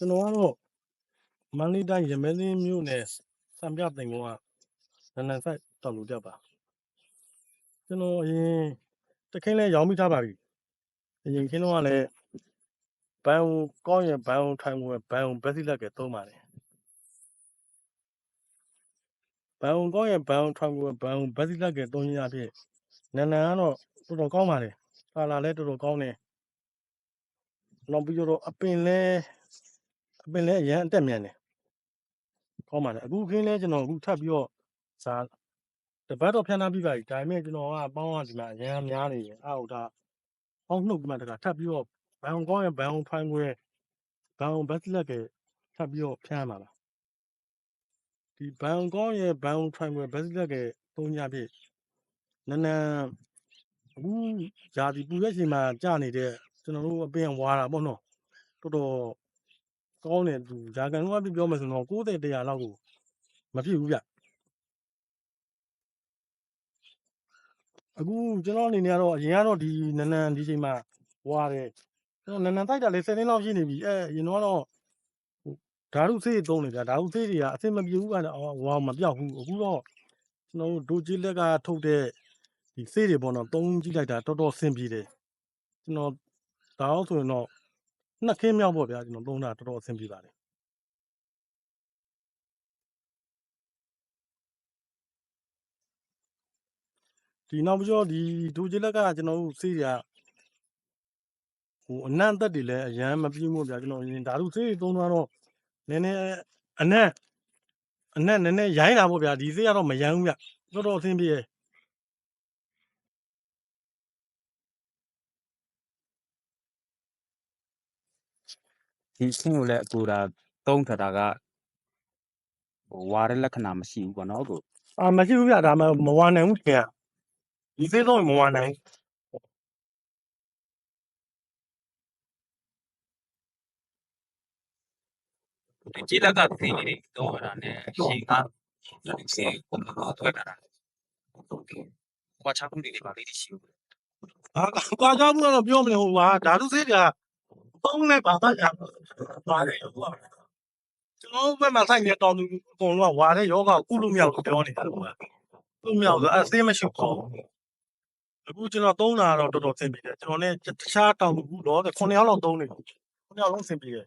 ကျွန်တော်ကတော့မန္တလေးတိုင်းရမင်းလေးမြို့နယ်စံပြသိမ်ကုန်းကနန္ဒန်ဆိုင်တောက်လို့တက်ပါကျွန်တော်အရင်တခင်းလဲရောင်းမိထားပါပြီအရင်ခင်းတော့ကလည်းဘန်ကောင်းရင်ဘန်ထိုင်ဝင်ဘန်ဘက်စီလက်ကသုံးပါတယ်ဘန်ကောင်းရင်ဘန်ထိုင်ဝင်ဘန်ဘက်စီလက်ကသုံးရဖြစ်နန္ဒန်ကတော့တော်တော်ကောင်းပါတယ်ကာလာလည်းတော်တော်ကောင်းတယ်နောက်ပြီးတော့အပင်လဲအ ပင်လဲအရန်အတက်မြန်တယ်ကောင်းပါတယ်အခုခင်းလဲကျွန်တော်အခုထပ်ပြီးတော့ဇာတပတ်တော့ဖြန်းထားပြီးပါပြီဒါပေမဲ့ကျွန်တော်ကပေါင်းရဒီမှာအရင်များနေတယ်အောက်ဒါပေါင်းနှုတ်ဒီမှာတခါထပ်ပြီးတော့ဘန်ကောင်းရဲ့ဘန်ဖိုင်ခွဲဘန်ဘတ်လက်ကထပ်ပြီးတော့ဖြန်းရမှာပါဒီဘန်ကောင်းရဲ့ဘန်ဖိုင်ခွဲဘတ်လက်ကသုံးညပြည့်နန်းနန်းအခုဇာဒီပူရဲ့ချိန်မှာကြာနေတဲ့ကျွန်တော်တို့အပင်ဝါတာပေါ့နော်တော်တော် ကောင်းတယ်သူဇာကန်ကပြောမယ်ဆိုတော့90 100လောက်ကိုမဖြစ်ဘူးဗျအခုကျွန်တော်အနေနဲ့ကတော့အရင်ကတော့ဒီနန်းနန်းဒီချိန်မှာဝါတယ်ကျွန်တော်နန်းနန်းတိုက်တာလေ7သိန်းလောက်ရှိနေပြီအဲအရင်တော့တော့ဓာတုဆေးသုံးနေကြဓာတုဆေးတွေကအဆင်မပြေဘူးကတော့ဝါမပြောက်ဘူးအခုတော့ကျွန်တော်တို့ဒိုဂျီလက်ကထုတ်တဲ့ဒီဆေးတွေပေါ့နော်သုံးကြည့်လိုက်တာတော်တော်အဆင်ပြေတယ်ကျွန်တော်ဒါတော့ဆိုရင်တော့ နှစ်ခင်းမြောက်ပေါ့ဗျာကျွန်တော်သုံးတာတော်တော်အဆင်ပြေပါတယ်ဒီနောက်ပြီးတော့ဒီဒိုဂျီလက်ကကျွန်တော်တို့ဆေးတွေကဟိုအနံ့သက်တွေလည်းအရန်မပြည့်မို့ဗျာကျွန်တော်ရင်ဓာတုဆေးတွေသုံးသွားတော့နည်းနည်းအနံ့အနံ့နည်းနည်းရိုင်းတာပေါ့ဗျာဒီဆေးကတော့မရိုင်းဘူးဗျတော်တော်အဆင်ပြေရယ် ဒီအဆင့်ကိုလည်းအကူတာသုံးထတာကဟိုဝါတဲ့လက္ခဏာမရှိဘူးပေါ့နော်အကူအာမရှိဘူးဗျဒါမှမဝနိုင်ဘူးခင်ဗျဒီဆေးသုံးရင်မဝနိုင်ဘူးဒီကြည်လက်ကသိနေတယ်သုံးရတာနဲ့အရှိကဒီစီကိုတော့ထွက်တာဟုတ်ကဲ့ကွာချမှုတွေပါလေးတွေရှိဘူးအာကွာကြောက်ဘူးတော့ပြောမလဲဟိုဟာဓာတုဆေးတွေက သုံးလဲပါပါကြပါတယ်ဟုတ်ပါကျွန်တော်ဘက်မှာဆိုင်နေတောင်းသူအကုန်လုံးကဝါတဲ့ယောဂကုလို့မရဘူးပြောနေတာကွာကုမရဘူးအဲဆေးမရှိဘူးအခုကျွန်တော်သုံးတာတော့တော်တော်ဆင်ပြေတယ်ကျွန်တော်လည်းတခြားတောင်းသူဘူးတော့9ယောက်လောက်သုံးနေ9ယောက်လုံးဆင်ပြေတယ်